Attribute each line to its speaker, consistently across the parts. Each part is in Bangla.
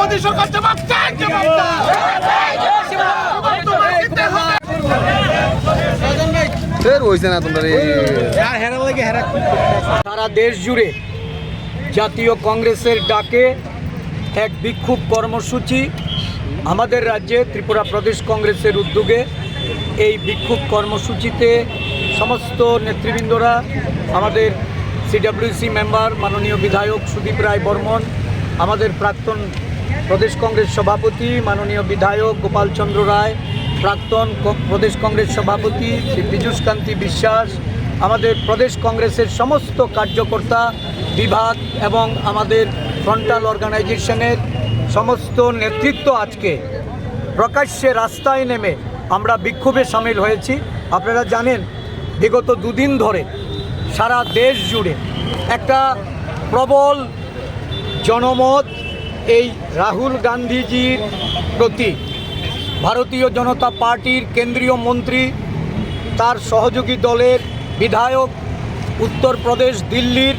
Speaker 1: মোদী সরকার জবাব চাই জবাব তোমার
Speaker 2: ফের হয়েছে না তোমরা রে।
Speaker 3: সারা দেশ জুড়ে জাতীয় কংগ্রেসের ডাকে এক বিক্ষোভ কর্মসূচি আমাদের রাজ্যে ত্রিপুরা প্রদেশ কংগ্রেসের উদ্যোগে। এই বিক্ষোভ কর্মসূচিতে সমস্ত নেতৃবৃন্দরা আমাদের সিডাব্লিউসি মেম্বার মাননীয় বিধায়ক সুদীপ রায় বর্মন আমাদের প্রাক্তন প্রদেশ কংগ্রেস সভাপতি মাননীয় বিধায়ক গোপালচন্দ্র রায় প্রাক্তন প্রদেশ কংগ্রেস সভাপতি শ্রী পীযূষ কান্তি বিশ্বাস, আমাদের প্রদেশ কংগ্রেসের সমস্ত কার্যকর্তা বিভাগ এবং আমাদের ফ্রন্টাল অর্গানাইজেশনের সমস্ত নেতৃত্ব আজকে প্রকাশ্যে রাস্তায় নেমে আমরা বিক্ষোভে সামিল হয়েছি। আপনারা জানেন, বিগত দুদিন ধরে সারা দেশ জুড়ে একটা প্রবল জনমত এই রাহুল গান্ধীজির প্রতি ভারতীয় জনতা পার্টির কেন্দ্রীয় মন্ত্রী, তার সহযোগী দলের বিধায়ক, উত্তরপ্রদেশ, দিল্লির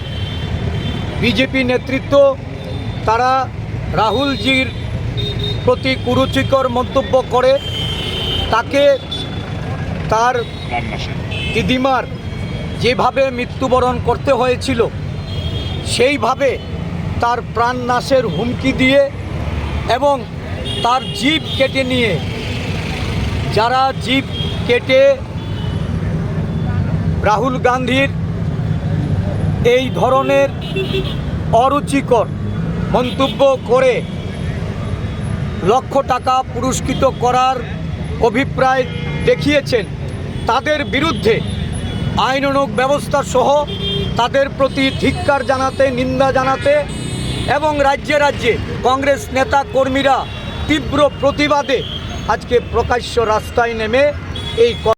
Speaker 3: বিজেপি নেতৃত্ব, তারা রাহুলজির প্রতি কুরুচিকর মন্তব্য করে। তাকে তার দিদিমার যেভাবে মৃত্যুবরণ করতে হয়েছিল, সেইভাবে তার প্রাণ নাশের হুমকি দিয়ে এবং তার জীব কেটে নিয়ে যারা জীব কেটে রাহুল গান্ধীর এই ধরনের অরুচিকর মন্তব্য করে লক্ষ টাকা পুরস্কৃত করার অভিপ্রায় দেখিয়েছেন, তাদের বিরুদ্ধে আইনানুগ ব্যবস্থা সহ তাদের প্রতি ধিক্কার জানাতে, নিন্দা জানাতে এবং রাজ্যে রাজ্যে কংগ্রেস নেতা কর্মীরা তীব্র প্রতিবাদে আজকে প্রকাশ্য রাস্তায় নেমে এই